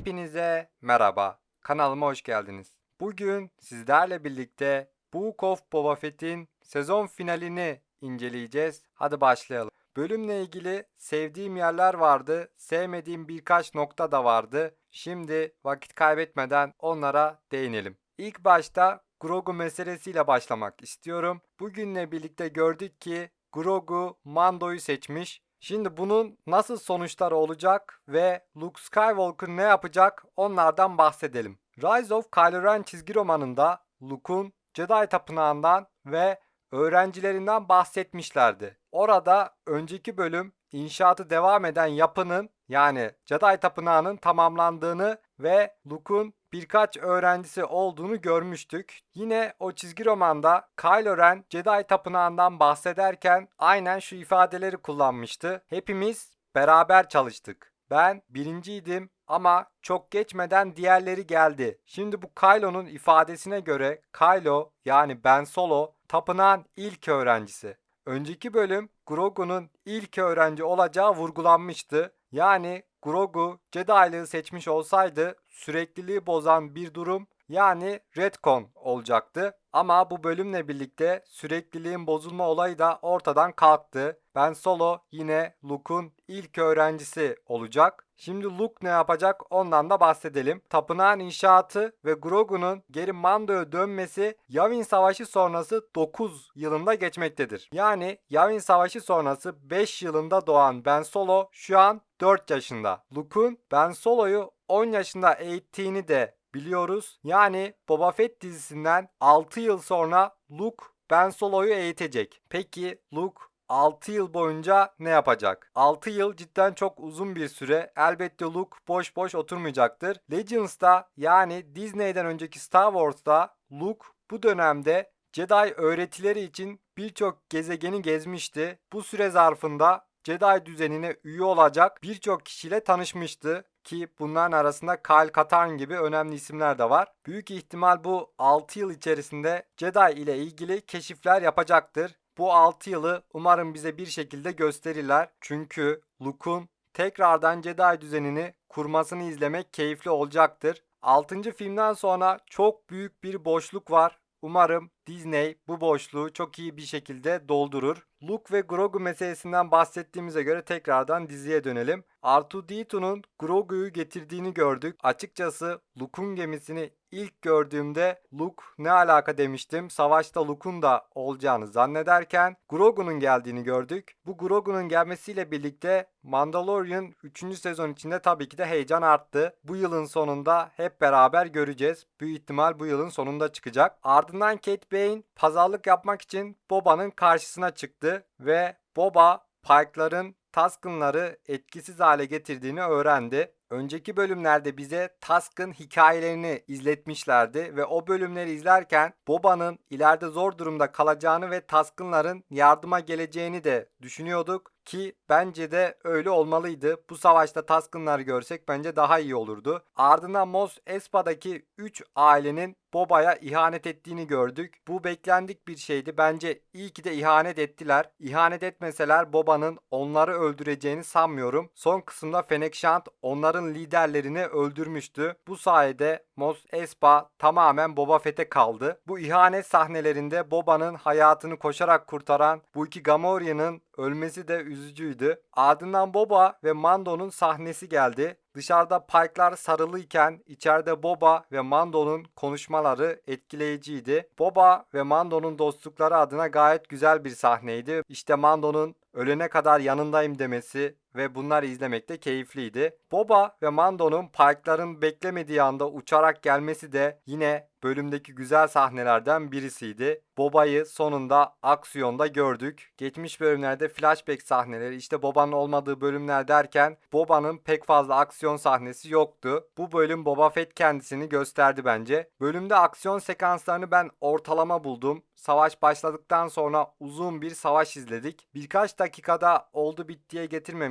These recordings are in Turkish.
Hepinize merhaba. Kanalıma hoş geldiniz. Bugün sizlerle birlikte Book of Boba Fett'in sezon finalini inceleyeceğiz. Hadi başlayalım. Bölümle ilgili sevdiğim yerler vardı, sevmediğim birkaç nokta da vardı. Şimdi vakit kaybetmeden onlara değinelim. İlk başta Grogu meselesiyle başlamak istiyorum. Bugünle birlikte gördük ki Grogu Mando'yu seçmiş. Şimdi bunun nasıl sonuçları olacak ve Luke Skywalker ne yapacak onlardan bahsedelim. Rise of Kylo Ren çizgi romanında Luke'un Jedi Tapınağı'ndan ve öğrencilerinden bahsetmişlerdi. Orada önceki bölüm inşaatı devam eden yapının yani Jedi Tapınağı'nın tamamlandığını ve Luke'un birkaç öğrencisi olduğunu görmüştük. Yine o çizgi romanda Kylo Ren Jedi Tapınağı'ndan bahsederken aynen şu ifadeleri kullanmıştı. Hepimiz beraber çalıştık. Ben birinciydim ama çok geçmeden diğerleri geldi. Şimdi bu Kylo'nun ifadesine göre Kylo yani Ben Solo tapınağın ilk öğrencisi. Önceki bölüm Grogu'nun ilk öğrenci olacağı vurgulanmıştı. Yani Grogu Jedi'lığı seçmiş olsaydı sürekliliği bozan bir durum yani retcon olacaktı. Ama bu bölümle birlikte sürekliliğin bozulma olayı da ortadan kalktı. Ben Solo yine Luke'un ilk öğrencisi olacak. Şimdi Luke ne yapacak ondan da bahsedelim. Tapınağın inşaatı ve Grogu'nun geri Mando'ya dönmesi Yavin Savaşı sonrası 9 yılında geçmektedir. Yani Yavin Savaşı sonrası 5 yılında doğan Ben Solo şu an 4 yaşında. Luke'un Ben Solo'yu 10 yaşında eğittiğini de biliyoruz. Yani Boba Fett dizisinden 6 yıl sonra Luke Ben Solo'yu eğitecek. Peki Luke 6 yıl boyunca ne yapacak? 6 yıl cidden çok uzun bir süre. Elbette Luke boş boş oturmayacaktır. Legends'ta yani Disney'den önceki Star Wars'ta Luke bu dönemde Jedi öğretileri için birçok gezegeni gezmişti. Bu süre zarfında Jedi düzenine üye olacak birçok kişiyle tanışmıştı ki bunların arasında Kyle Katarn gibi önemli isimler de var. Büyük ihtimal bu 6 yıl içerisinde Jedi ile ilgili keşifler yapacaktır. Bu 6 yılı umarım bize bir şekilde gösterirler. Çünkü Luke'un tekrardan Jedi düzenini kurmasını izlemek keyifli olacaktır. 6. filmden sonra çok büyük bir boşluk var. Umarım Disney bu boşluğu çok iyi bir şekilde doldurur. Luke ve Grogu meselesinden bahsettiğimize göre tekrardan diziye dönelim. R2-D2'nun Grogu'yu getirdiğini gördük. Açıkçası Luke'un gemisini ilk gördüğümde Luke ne alaka demiştim. Savaşta Luke'un da olacağını zannederken Grogu'nun geldiğini gördük. Bu Grogu'nun gelmesiyle birlikte Mandalorian 3. sezon içinde tabii ki de heyecan arttı. Bu yılın sonunda hep beraber göreceğiz. Büyük ihtimal bu yılın sonunda çıkacak. Ardından Kate Bane pazarlık yapmak için Boba'nın karşısına çıktı ve Boba Pike'ların Tusken'ları etkisiz hale getirdiğini öğrendi. Önceki bölümlerde bize Tusk'ın hikayelerini izletmişlerdi ve o bölümleri izlerken Boba'nın ileride zor durumda kalacağını ve Tusken'ların yardıma geleceğini de düşünüyorduk ki bence de öyle olmalıydı. Bu savaşta Tusken'ları görsek bence daha iyi olurdu. Ardından Mos Espa'daki 3 ailenin Boba'ya ihanet ettiğini gördük. Bu beklendik bir şeydi. Bence iyi ki de ihanet ettiler. İhanet etmeseler Boba'nın onları öldüreceğini sanmıyorum. Son kısımda Fennec Shand onların liderlerini öldürmüştü. Bu sayede Mos Espa tamamen Boba Fett'e kaldı. Bu ihanet sahnelerinde Boba'nın hayatını koşarak kurtaran bu iki Gamorrean'ın ölmesi de üzücüydü. Ardından Boba ve Mando'nun sahnesi geldi. Dışarıda Pike'lar sarılıyken içeride Boba ve Mando'nun konuşmaları etkileyiciydi. Boba ve Mando'nun dostlukları adına gayet güzel bir sahneydi. İşte Mando'nun ölene kadar yanındayım demesi ve bunları izlemek de keyifliydi. Boba ve Mando'nun Pike'ların beklemediği anda uçarak gelmesi de yine bölümdeki güzel sahnelerden birisiydi. Boba'yı sonunda aksiyonda gördük. Geçmiş bölümlerde flashback sahneleri işte Boba'nın olmadığı bölümler derken Boba'nın pek fazla aksiyon sahnesi yoktu. Bu bölüm Boba Fett kendisini gösterdi bence. Bölümde aksiyon sekanslarını ben ortalama buldum. Savaş başladıktan sonra uzun bir savaş izledik. Birkaç dakikada oldu bittiye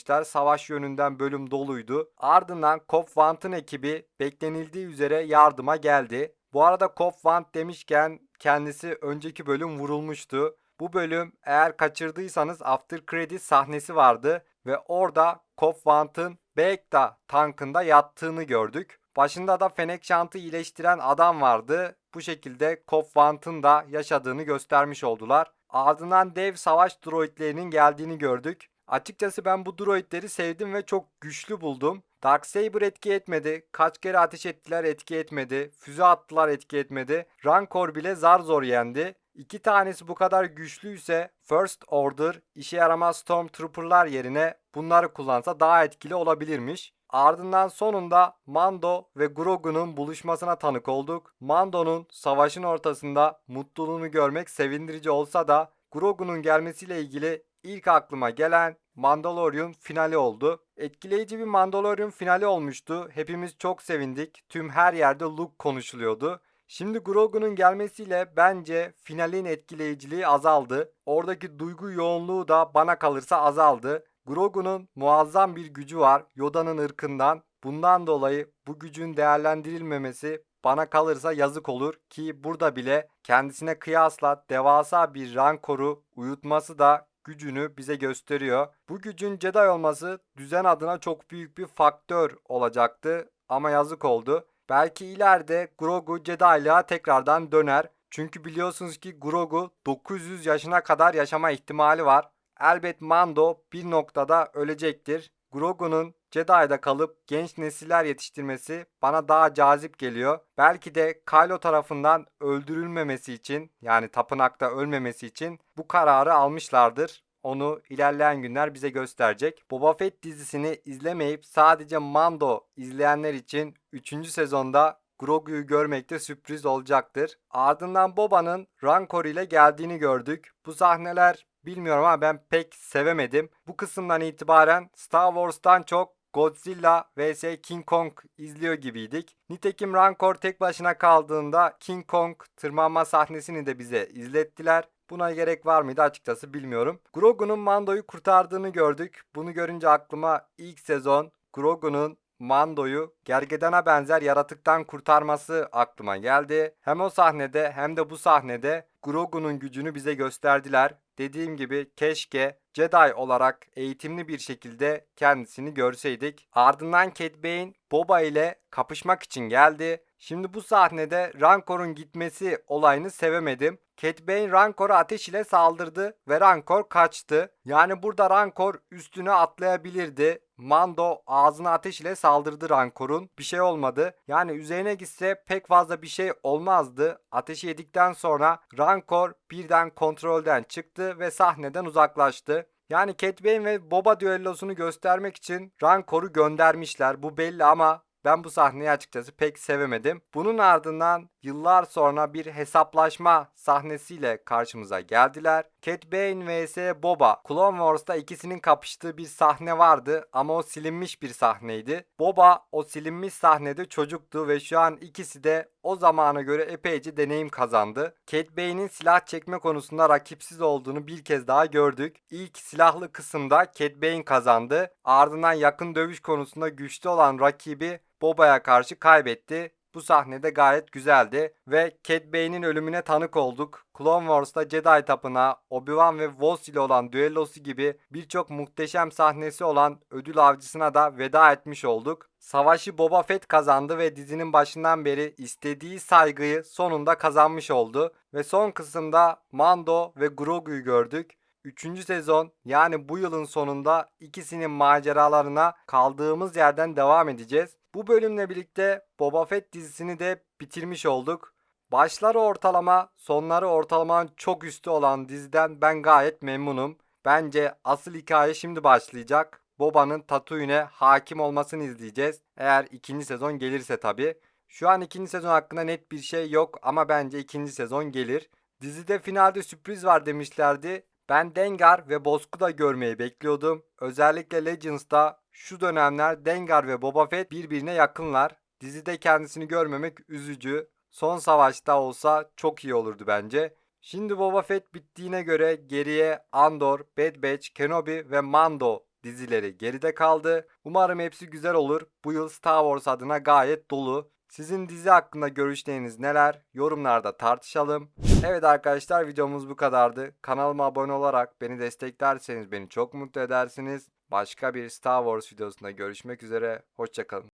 getirmemişler. Savaş yönünden bölüm doluydu. Ardından Cobb Vant'ın ekibi beklenildiği üzere yardıma geldi. Bu arada Cobb Vant demişken kendisi önceki bölüm vurulmuştu. Bu bölüm eğer kaçırdıysanız after credit sahnesi vardı ve orada Cobb Vant'ın Beskar tankında yattığını gördük. Başında da Fennec Shant'ı iyileştiren adam vardı. Bu şekilde Cobb Vanth'ın da yaşadığını göstermiş oldular. Ardından dev savaş droidlerinin geldiğini gördük. Açıkçası ben bu droidleri sevdim ve çok güçlü buldum. Darksaber etki etmedi. Kaç kere ateş ettiler etki etmedi. Füze attılar etki etmedi. Rancor bile zar zor yendi. İki tanesi bu kadar güçlüyse First Order işe yaramaz Stormtrooper'lar yerine bunları kullansa daha etkili olabilirmiş. Ardından sonunda Mando ve Grogu'nun buluşmasına tanık olduk. Mando'nun savaşın ortasında mutluluğunu görmek sevindirici olsa da Grogu'nun gelmesiyle ilgili ilk aklıma gelen Mandalorian finali oldu. Etkileyici bir Mandalorian finali olmuştu. Hepimiz çok sevindik. Tüm her yerde Luke konuşuluyordu. Şimdi Grogu'nun gelmesiyle bence finalin etkileyiciliği azaldı. Oradaki duygu yoğunluğu da bana kalırsa azaldı. Grogu'nun muazzam bir gücü var Yoda'nın ırkından. Bundan dolayı bu gücün değerlendirilmemesi bana kalırsa yazık olur ki burada bile kendisine kıyasla devasa bir rankoru uyutması da gücünü bize gösteriyor. Bu gücün Jedi olması düzen adına çok büyük bir faktör olacaktı ama yazık oldu. Belki ileride Grogu Jedi'lığa tekrardan döner. Çünkü biliyorsunuz ki Grogu 900 yaşına kadar yaşama ihtimali var. Elbet Mando bir noktada ölecektir. Grogu'nun Jedi'da kalıp genç nesiller yetiştirmesi bana daha cazip geliyor. Belki de Kylo tarafından öldürülmemesi için yani tapınakta ölmemesi için bu kararı almışlardır. Onu ilerleyen günler bize gösterecek. Boba Fett dizisini izlemeyip sadece Mando izleyenler için 3. sezonda Grogu'yu görmekte sürpriz olacaktır. Ardından Boba'nın Rancor ile geldiğini gördük. Bu sahneler bilmiyorum ama ben pek sevemedim. Bu kısımdan itibaren Star Wars'tan çok Godzilla vs King Kong izliyor gibiydik. Nitekim Rancor tek başına kaldığında King Kong tırmanma sahnesini de bize izlettiler. Buna gerek var mıydı açıkçası bilmiyorum. Grogu'nun Mando'yu kurtardığını gördük. Bunu görünce aklıma ilk sezon Grogu'nun Mando'yu gergedana benzer yaratıktan kurtarması aklıma geldi. Hem o sahnede hem de bu sahnede Grogu'nun gücünü bize gösterdiler. Dediğim gibi keşke Jedi olarak eğitimli bir şekilde kendisini görseydik. Ardından Cad Bane Boba ile kapışmak için geldi. Şimdi bu sahnede Rancor'un gitmesi olayını sevemedim. Cad Bane Rancor'a ateş ile saldırdı ve Rancor kaçtı. Yani burada Rancor üstüne atlayabilirdi. Mando ağzına ateş ile saldırdı Rancor'un. Bir şey olmadı. Yani üzerine gitse pek fazla bir şey olmazdı. Ateşi yedikten sonra Rancor birden kontrolden çıktı ve sahneden uzaklaştı. Yani Cat Bane ve Boba düellosunu göstermek için Rancor'u göndermişler. Bu belli ama ben bu sahneyi açıkçası pek sevemedim. Bunun ardından yıllar sonra bir hesaplaşma sahnesiyle karşımıza geldiler. Cat Bane vs Boba. Clone Wars'ta ikisinin kapıştığı bir sahne vardı ama o silinmiş bir sahneydi. Boba o silinmiş sahnede çocuktu ve şu an ikisi de o zamana göre epeyce deneyim kazandı. Cat Bane'in silah çekme konusunda rakipsiz olduğunu bir kez daha gördük. İlk silahlı kısımda Cat Bane kazandı. Ardından yakın dövüş konusunda güçlü olan rakibi Boba'ya karşı kaybetti. Bu sahnede gayet güzeldi ve Cad Bane'in ölümüne tanık olduk. Clone Wars'ta Jedi Tapınağı, Obi-Wan ve Voss ile olan düellosu gibi birçok muhteşem sahnesi olan ödül avcısına da veda etmiş olduk. Savaşı Boba Fett kazandı ve dizinin başından beri istediği saygıyı sonunda kazanmış oldu. Ve son kısımda Mando ve Grogu'yu gördük. Üçüncü sezon yani bu yılın sonunda ikisinin maceralarına kaldığımız yerden devam edeceğiz. Bu bölümle birlikte Boba Fett dizisini de bitirmiş olduk. Başları ortalama, sonları ortalamanın çok üstü olan diziden ben gayet memnunum. Bence asıl hikaye şimdi başlayacak. Boba'nın Tatooine'e hakim olmasını izleyeceğiz. Eğer ikinci sezon gelirse tabi. Şu an ikinci sezon hakkında net bir şey yok ama bence ikinci sezon gelir. Dizide finalde sürpriz var demişlerdi. Ben Dengar ve Bozkır'ı da görmeyi bekliyordum. Özellikle Legends'ta şu dönemler Dengar ve Boba Fett birbirine yakınlar. Dizide kendisini görmemek üzücü. Son savaşta olsa çok iyi olurdu bence. Şimdi Boba Fett bittiğine göre geriye Andor, Bad Batch, Kenobi ve Mando dizileri geride kaldı. Umarım hepsi güzel olur. Bu yıl Star Wars adına gayet dolu. Sizin dizi hakkında görüşleriniz neler? Yorumlarda tartışalım. Evet arkadaşlar videomuz bu kadardı. Kanalıma abone olarak beni desteklerseniz beni çok mutlu edersiniz. Başka bir Star Wars videosunda görüşmek üzere. Hoşçakalın.